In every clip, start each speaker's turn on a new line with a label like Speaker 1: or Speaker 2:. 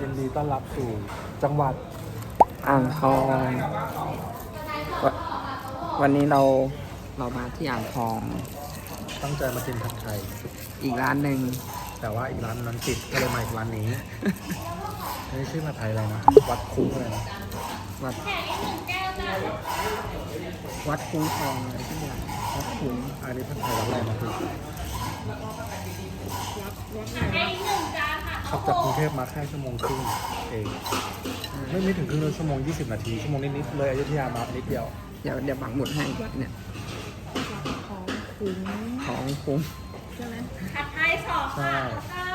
Speaker 1: ยินดีต้อนรับสู่จังหวัด
Speaker 2: อ่างทองวะวันนี้เราเรามาที่อ่างทอง
Speaker 1: ตั้งใจมากินผัดไทย
Speaker 2: อีกร้านหนึ่ง
Speaker 1: แต่ว่าอีกร้านนั้นปิดก็เลยมาอีกร้านนี้นี่ชื่อผัดไทยอะไรนะ วัดคุ้งอะไรนะ
Speaker 2: วัด วัดคุ้งทองอะไรที่อย่างวัดคุ้ง
Speaker 1: อันนี้ผัดไทยวัดอะไรนะคือ ขับจากกรุงเทพมาแค่ชั่วโมงครึ่งเองไม่ไม่ถึงครึ่งชั่วโมง 20 นาที ชั่วโมงนิดๆเลยอยุธยามานิดเดียว
Speaker 2: เดี๋ยวเดี๋ยวบังหมุดให้เนี่ย
Speaker 3: ของคุ้ง
Speaker 2: ของคุ้ง
Speaker 3: ใช่ไหม
Speaker 4: ผัดไทยสอง
Speaker 1: ใช่
Speaker 4: ค่ะเก้า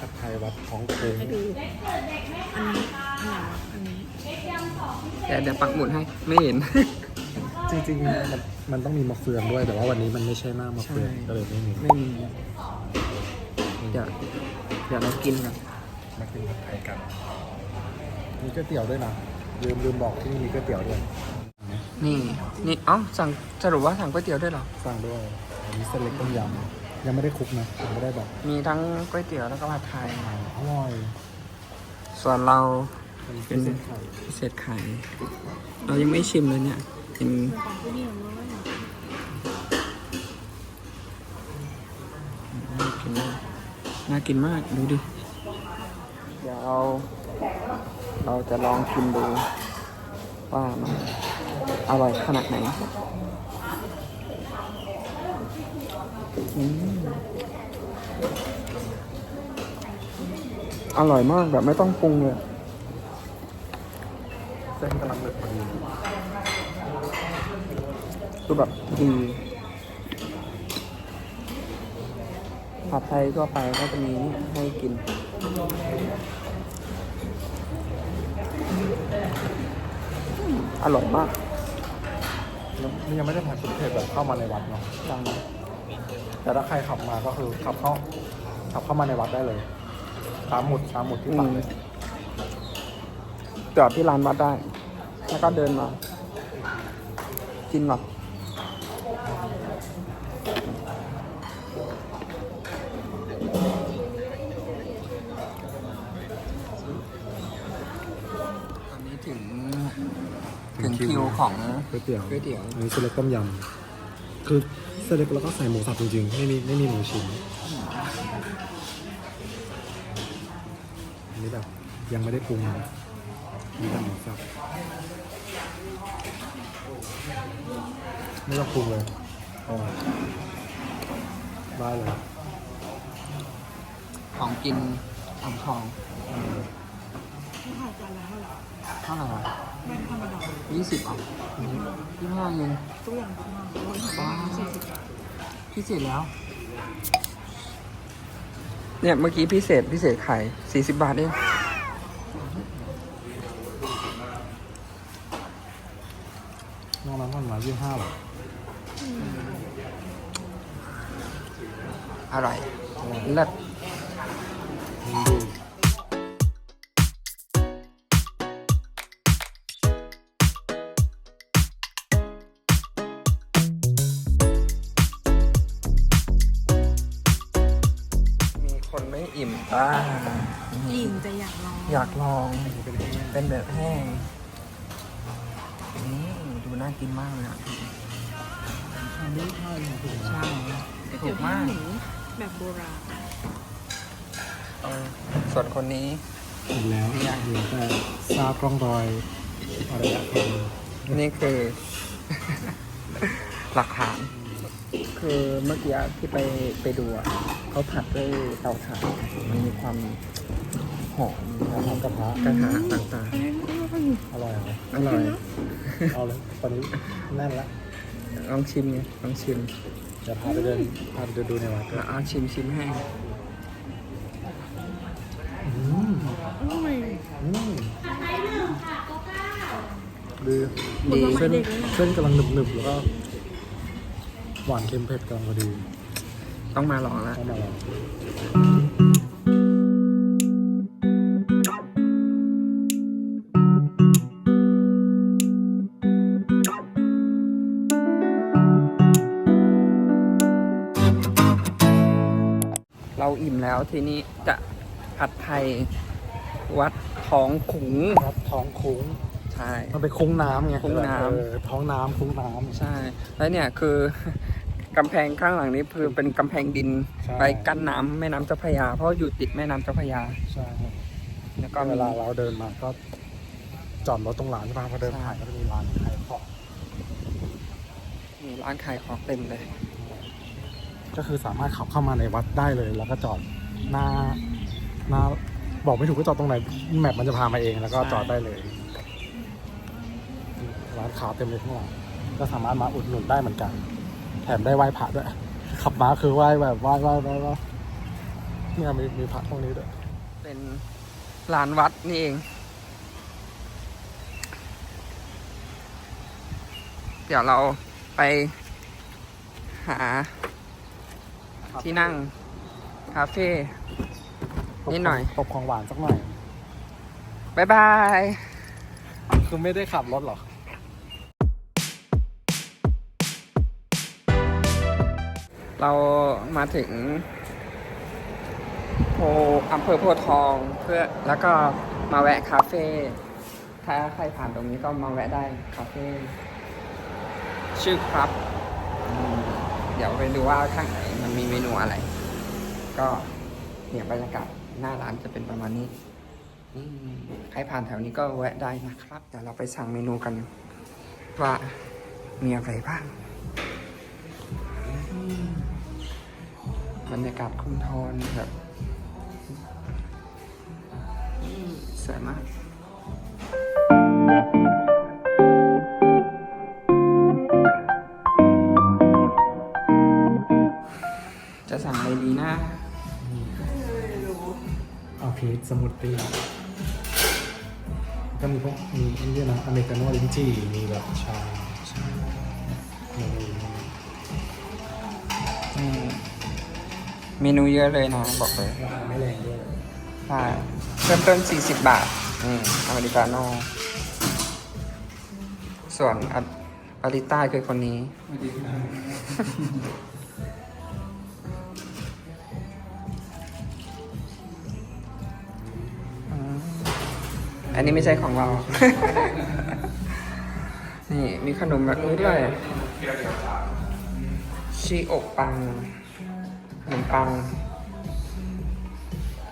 Speaker 1: ผัดไทยวัดของโค้ง
Speaker 3: ให้ดู
Speaker 4: เด็กเกิดเด็กไม่
Speaker 3: อัน
Speaker 4: ขาด
Speaker 3: นี้อันไหนวะอันนี้
Speaker 4: เด็กยำสองพิเศ
Speaker 2: เดี๋ยว
Speaker 4: ษ
Speaker 2: เดี๋ยวปักหมุดให้ไม่เห็น
Speaker 1: จริงๆมันมันต้องมีมะเฟืองด้วย แต่ว่าวันนี้มันไม่ใช่หน้ามะเฟือง
Speaker 2: ใช่
Speaker 1: ก็เลยไม่มี
Speaker 2: ไม่มี เดี๋ยวเดี๋ยวเรากินกัน
Speaker 1: มากินผัดไทยกัน มีก๋วยเตี๋ยวด้วยนะ ลืมลืมบอกที่นี่มีก๋วยเตี๋ยวด้วย
Speaker 2: นี่นี่เอ้าสั่งสรุปว่าสั่งก๋วยเตี๋ยวด้วยเหรอ
Speaker 1: สั่งด้วยอันนี้เส้นเล็กต้มยำยังไม่ได้คลุกนะยังไม่ได้แบบ
Speaker 2: มีทั้งก๋วยเตี๋ยวแล้วก็ผัดไทย
Speaker 1: อร่อย
Speaker 2: ส่วนเรา
Speaker 1: เป็น
Speaker 2: เป็น
Speaker 1: เส้นไข่
Speaker 2: พิเศษไข่เรายังไม่ชิมเลยเนี่ยยัง
Speaker 3: ของที่นี่มันว่า
Speaker 2: น่ากินมาก น่ากินมากดูดิ เดี๋ยวเราเราจะลองชิมดูว่ามันอร่อยขนาดไหนอืมอร่อยมากแบบไม่ต้องปรุงเลย
Speaker 1: เส้นกำลังเดือดพอดี
Speaker 2: คือแบบดี ผัดไทยทั่วไปก็จะมีนี่ให้กิน อร่อยมาก
Speaker 1: แล้วนี่ยังไม่ได้ผัดชุดเผ็ดแบบเข้ามาในวัดเนาะ
Speaker 2: ดัง
Speaker 1: แต่ถ้าใครขับมาก็คือขับเข้าขับเข้ามาในวัดได้เลย ตามหมุดตามหมุดที่
Speaker 2: อื
Speaker 1: ปัก
Speaker 2: ม
Speaker 1: เลย
Speaker 2: จอดที่ร้านวัดได้ แล้วก็เดินมา กินหรอ คิวของ
Speaker 1: ก๋วยเตี๋ยว
Speaker 2: ก๋วยเตี๋ยว
Speaker 1: อันนี้เส้นเล็กต้มยำคือเส้นเล็กแล้วก็ใส่หมูสับจริงๆ ไม่มีไม่มีหมูชิ้นอันนี้แบบยังไม่ได้ปรุงนะมีแต่หมูสับไม่ต้องปรุงเลยโอ้ได้เลย
Speaker 2: ของกินอ่างทอง
Speaker 3: ที่ถ่ายจานละเท่าไหร่
Speaker 2: เท่าไหร่วะ
Speaker 3: ไม่ธรรมดา
Speaker 2: ยี่สิบอะยี่ห้าเอง
Speaker 3: ทุกอย่างประมาณร้อยห้าสิบสี่สิบบาท
Speaker 2: พิเศษแล้ว เนี่ยเมื่อกี้พิเศษพิเศษไข่สี่สิบบาทเอง
Speaker 1: นอกนั้นมันมายี่ห้าหรอ
Speaker 2: อร่อยเลิศ อิ่มบ้าง
Speaker 3: อิ่มจะอยากลอง
Speaker 2: อยากลอง
Speaker 1: มันเป็นแห้ง
Speaker 2: เป็นแบบแห้งนี่ดูน่ากินมากเลยอะ
Speaker 1: ทำไม่ได้นะคุณ
Speaker 2: ใช่ถู
Speaker 3: เดี๋ยว
Speaker 2: ก
Speaker 3: พี่
Speaker 2: มาก
Speaker 3: หมูแบบโบราณ
Speaker 2: เออส่วนคนนี้
Speaker 1: เห็นแล้วเหลือแต่ซากร่องรอยอารยธรรม
Speaker 2: นี่คือ หลักฐาน คือเมื่อกี้ที่ไปไปดูอะเขาผัดด้วยเตาถ่านมันมีความหอม
Speaker 1: น้ำกระทะ
Speaker 2: กระทะต่าง
Speaker 1: อร่อยเหรอ
Speaker 2: ๆอร่อย
Speaker 1: เอาเลยตอนนี้แน่นละ
Speaker 2: ลองชิมไงลองชิม
Speaker 1: เดี๋ยวพาไปเดินพาไปเดินดูในวัด
Speaker 2: แล้วเอาชิมชิมให้
Speaker 1: อืม
Speaker 3: อร่อย
Speaker 1: อืม
Speaker 4: ผัดไทยหนึ่งค่ะโกเก้า
Speaker 1: ดี
Speaker 2: ดี
Speaker 1: เส้นเส้นกำลังหนึบๆแล้วก็ หวานเค็มเผ็ดกำลังพอดี
Speaker 2: ต้องมาลองละ
Speaker 1: ต้องมาลอง
Speaker 2: เราอิ่มแล้วทีนี้จะผัดไทยวัดท้องขุง
Speaker 1: วัดท้องคุ้ง
Speaker 2: ใช่
Speaker 1: มันเป็นคุ้งน้ำไง
Speaker 2: คุ้งน้ำ
Speaker 1: เออท้องน้ำคุ้งน้ำ
Speaker 2: ใช่ แล้วเนี่ยคือ กำแพงข้างหลังนี้คือเป็นกำแพงดิน
Speaker 1: ใช่
Speaker 2: ไปกั้นน้ำแม่น้ำเจ้าพระยา เพราะอยู่ติดแม่น้ำเจ้าพระยา
Speaker 1: ใช่
Speaker 2: แล้วก็
Speaker 1: ก็
Speaker 2: มี
Speaker 1: เวลาเราเดินมาก็จอดรถตรงร้านใช่ปะพอเดินผ่านก็จะมีร้านขายของ
Speaker 2: มีร้านขายของเต็มเลย
Speaker 1: ก็คือสามารถขับเข้ามาในวัดได้เลย แล้วก็จอดหน้าหน้าบอกไม่ถูกก็จอดตรงไหนแมปมันจะพามาเองแล้วก็จอดได้เลย ร้านค้าเต็มเลยข้างหลังก็สามารถมาอุดหนุนได้เหมือนกัน แถมได้ไหว้พระด้วย ขับมาคือไหว้แบบไหว้ไหว้ไหว้ไหว้เนี่ยมีมีพระตรงนี้ด้วย
Speaker 2: เป็นลานวัดนี่เอง เดี๋ยวเราไปหาที่นั่ง คาเฟ่นิดหน่อย
Speaker 1: ตบของหวานสักหน่อย
Speaker 2: บ๊ายบาย
Speaker 1: คือไม่ได้ขับรถเหรอ
Speaker 2: เรามาถึงโพอำเภอโพทองเพื่อแล้วก็มาแวะคาเฟ่ถ้าใครผ่านตรงนี้ก็มาแวะได้คาเฟ่ชื่อครับ เดี๋ยวไปดูว่าข้างไหนมันมีเมนูอะไร ก็เนี่ยบรรยากาศหน้าร้านจะเป็นประมาณนี้ใครผ่านแถวนี้ก็แวะได้นะครับ เดี๋ยวเราไปสั่งเมนูกันว่ามีอะไรบ้าง บรรยากาศคุมโทนแบบอืมสวยมากจะสั่งอะไรดีนะ
Speaker 1: เอาพีชสมูทตี้ก็มีพวกมีอันนี้ด้วยนะอเมริกาโน่ลิ้นจี่มีแบบชาชามี
Speaker 2: อืม เมนูเยอะเลยนะ บอกเลย
Speaker 1: ราคาไม่แรงด้วย
Speaker 2: ใช่เริ่มต้น 40 บาทอืมอเมริกาโน่ส่วนอาริต้าคือคนนี้ อันนี้ไม่ใช่ของเรา นี่มีขนมแบบนี้ด้วยชีอกปัง ขนมปัง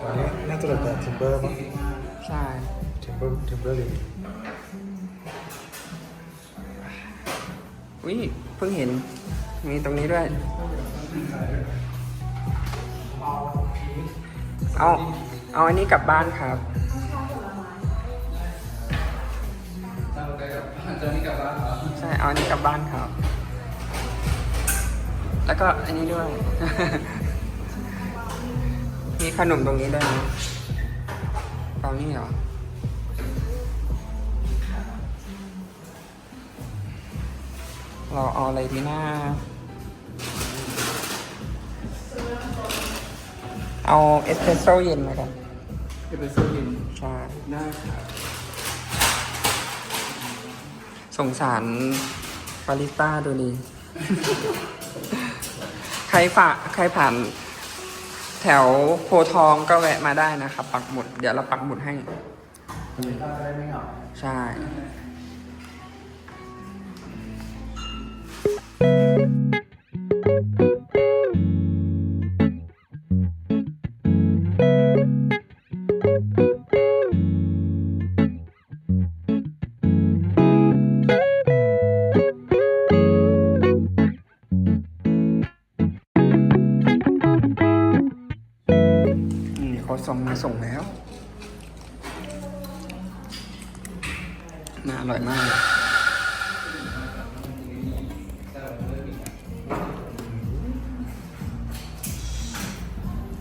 Speaker 1: อันนี้น่าจะเป็นแบบทิมเบอร์มั้ง
Speaker 2: ใช่
Speaker 1: ทิมเบอร์ทิมเบอร์ลิง
Speaker 2: อุ้ยเพิ่งเห็น มีตรงนี้ด้วย เอา เอาอันนี้กลับบ้านครับใช่ เอาอันนี้กลับบ้านครับ แล้วก็อันนี้ด้วย มีขนมตรงนี้ด้วยนะเปล่านี่เหรอ เราเอาอะไรดีนะเอาเอสเปรสโซ่เย็นแล้วกัน
Speaker 1: เอสเปรสโซ่เย็น
Speaker 2: ใช่
Speaker 1: ได้ครับ
Speaker 2: สงสารบาริสต้าดูดี ใครฝาใครผ่าน แถวโพธิ์ทองก็แวะมาได้นะครับปักหมุด เดี๋ยวเราปักหมุดให้
Speaker 1: ได้ไม่เหงา
Speaker 2: ใช่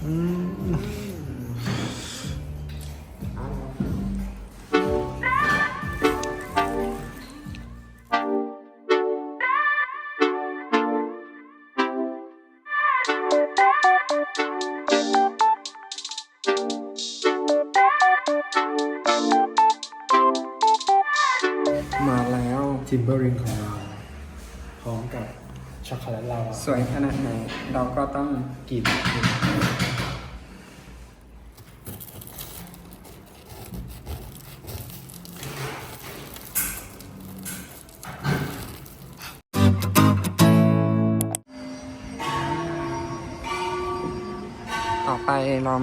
Speaker 2: มาแล้ว
Speaker 1: ทิมเบอร์ริงของเรา พร้อมกับช็อกโกแลตลาวา
Speaker 2: สวยขนาดไหนเราก็ต้อง
Speaker 1: กิน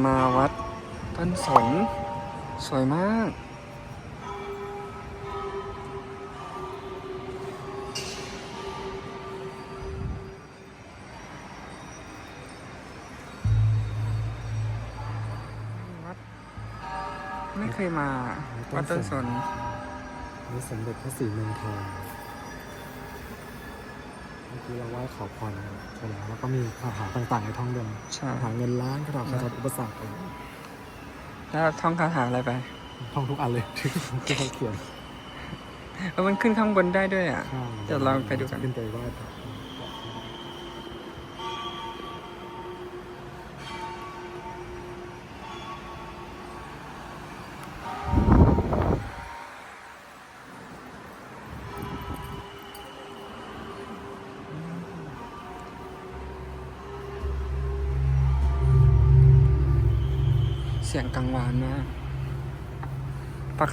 Speaker 2: มาวัดต้นสน สวยมาก วัด ไม่เคยมา วัดต้นสน
Speaker 1: นี่สมเด็จพระศรีเมืองทอง เมื่อกี้เราไหว้ขอพรใช่แล้วแล้วก็มีคาถาต่างๆในท่องเดิม
Speaker 2: ใช่
Speaker 1: คาถาเงินล้านคาถาขจัดอุปสรรคอะไร
Speaker 2: แล้วท่องคาถาอะไรไป
Speaker 1: ท่องทุกอันเลยที่ที่เขาเขียน
Speaker 2: เออมันขึ้นข้างบนได้ด้วยอะ
Speaker 1: ใช่
Speaker 2: เดี๋ยวเราไปดูกัน
Speaker 1: ขึ้นไปไหว้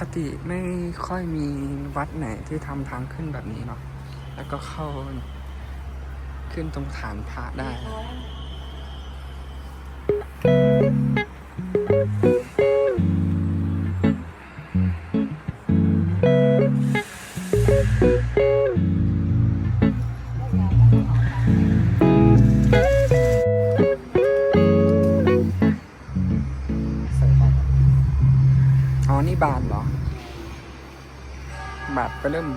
Speaker 2: กติไม่ค่อยมีวัดไหนที่ทำทางขึ้นแบบนี้เนาะ แล้วก็เข้าขึ้นตรงฐานพระได้
Speaker 1: บา
Speaker 2: ทไปเริ่ม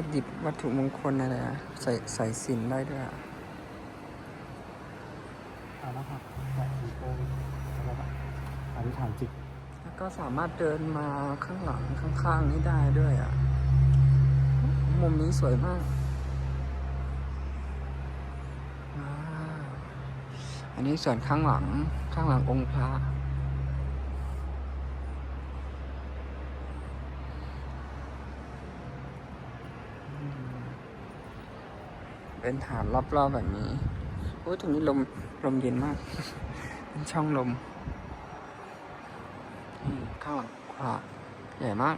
Speaker 2: ามารถหยิบวัตถุมงคลอะไรอะใส่ใส่สินได้ด้วยอะ
Speaker 1: อ่านะครับแปะนิ้วโป้งแล้วก็อธิษฐานจิต
Speaker 2: แล้วก็สามารถเดินมาข้างหลังข้างๆนี้ได้ด้วยอะมุมนี้สวยมากว้าวอันนี้ส่วนข้างหลังข้างหลังองค์พระ เป็นฐานรอบๆแบบนี้โอ้ยตรงนี้ลมลมเย็นมาก เป็นช่องลมข้างหลังขวาใหญ่มาก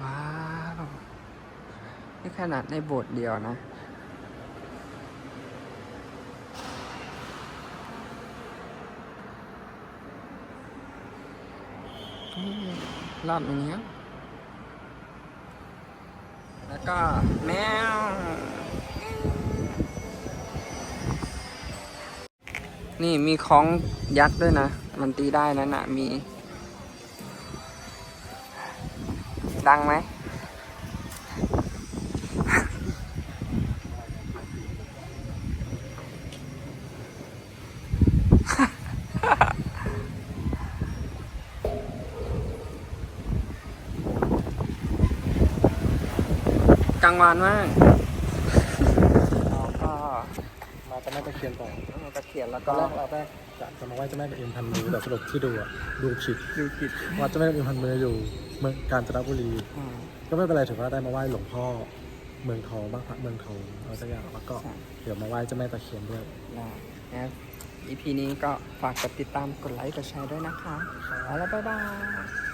Speaker 2: ว้าวนี่ขนาดในโบสถ์เดียวนะ รอดมางเงี้ยแล้วก็แมวนี่มีคล้องยักษ์ด้วยนะ มันตีได้นะนะมี ดังไหมางวานมากแล้วก็
Speaker 1: มาเจะแม่ตะเคียนต่อ
Speaker 2: ตะเขียนแล้ว
Speaker 1: ตอ
Speaker 2: ก็
Speaker 1: นแรกเราแรกจะจะมาไหว้เจ้าแม่ตะเคียนพันมือแต่สรุปที่ดูอะดูผิด
Speaker 2: ดูผิด
Speaker 1: วัดเจ้าแม่ตะเคียนพันมืออยู่เมืองกาญจนบุรี
Speaker 2: อืม
Speaker 1: ก็ไม่เป็นไรถือว่าได้มาไหว้หลวงพ่อเมืองทองบ้างพระเมืองทองเอาสักอย่างแล้วก็
Speaker 2: ใช่
Speaker 1: เดี๋ยวมาไหว้เจ้าแม่ตะเคียนด้วย
Speaker 2: ได้นะ EP นี้ก็ฝากกดติดตามกดไลค์กดแชร์ด้วยนะคะ แล้วบ๊ายบาย